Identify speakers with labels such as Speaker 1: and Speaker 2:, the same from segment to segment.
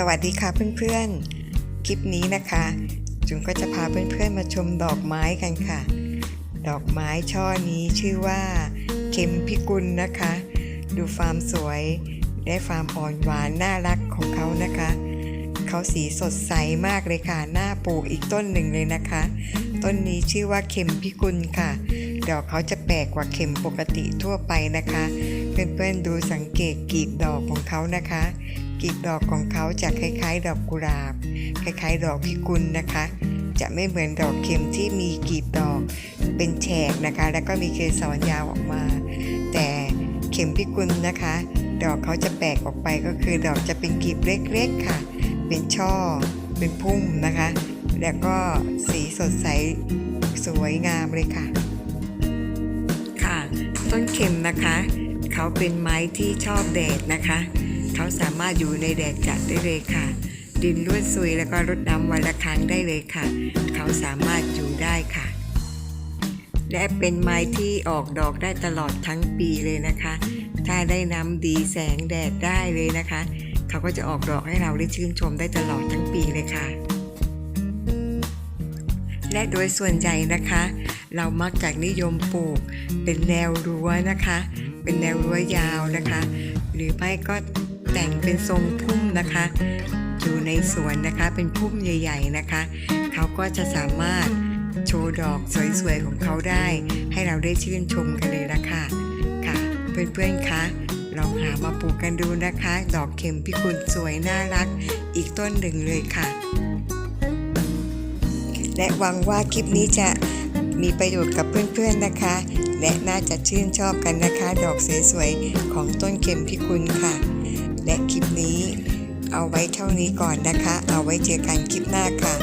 Speaker 1: สวัสดีค่ะเพื่อนๆ คลิปนี้นะคะ จุงก็จะพาเพื่อนๆมาชมดอกไม้กันค่ะ ดอกไม้ช่อนี้ชื่อว่าเข็มพิกุลนะคะ ดูความสวยและความอ่อนหวานน่ารักของเขานะคะ เขาสีสดใสมากเลยค่ะ หน้าปลูกอีกต้นหนึ่งเลยนะคะ ต้นนี้ชื่อว่าเข็มพิกุลค่ะ ดอกเขาจะแปลกกว่าเข็มปกติทั่วไปนะคะ เพื่อนๆดูสังเกตกลีบดอกของเขานะคะ กลีบดอกของเขาจะคล้ายๆ ดอกกุหลาบ คล้ายๆ ดอกพิกุลนะคะ จะไม่เหมือนดอกเข็มที่มีกลีบดอกเป็นแฉกนะคะ แล้วก็มีเกสรยาวออกมา แต่เข็มพิกุลนะคะ ดอกเขาจะแปลกออกไปก็คือดอกจะเป็นกลีบเล็กๆค่ะ เป็นช่อ เป็นพุ่มนะคะ แล้วก็สีสดใสสวยงามเลยค่ะ ค่ะ ต้นเข็มนะคะ เขาเป็นไม้ที่ชอบแดดนะคะ เขาสามารถอยู่ในแดดจัดได้เลยค่ะ ดินร่วนซุยแล้วก็รดน้ำวันละครั้งได้เลยค่ะ เขาสามารถอยู่ได้ค่ะ และเป็นไม้ที่ออกดอกได้ตลอดทั้งปีเลยนะคะ ถ้าได้น้ำดีแสงแดดได้เลยนะคะ เขาก็จะออกดอกให้เราได้ชื่นชมได้ตลอดทั้งปีเลยค่ะและโดยส่วนใหญ่นะคะ เรามักจะนิยมปลูกเป็นแนวรั้วนะคะ เป็นแนวรั้วยาวนะคะ หรือไม่ก็ แต่งเป็นทรงพุ่มนะคะ อยู่ในสวนนะคะเป็นพุ่มใหญ่ ๆนะคะ เขาก็จะสามารถโชว์ดอกสวยๆของเขาได้ ให้เราได้ชื่นชมกันเลยละค่ะค่ะเพื่อนๆคะลองหามาปลูกกันดูนะคะ ดอกเข็มพิกุลสวยน่ารัก อีกต้นหนึ่งเลยค่ะ และหวังว่าคลิปนี้จะมีประโยชน์กับเพื่อนๆนะคะ และน่าจะชื่นชอบกันนะคะ ดอกสวยๆของต้นเข็มพิกุลค่ะ และคลิปนี้ เอาไว้เท่านี้ก่อนนะคะ เอาไว้เจอกันคลิปหน้าค่ะ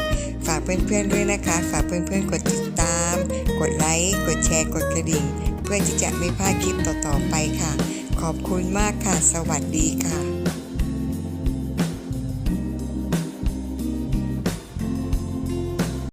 Speaker 1: ฝากเพื่อนๆด้วยนะคะ ฝากเพื่อนๆกดติดตาม กดไลค์ กดแชร์ กดกระดิ่ง เพื่อที่จะไม่พลาดคลิปต่อๆไปค่ะ ขอบคุณมากค่ะ สวัสดีค่ะ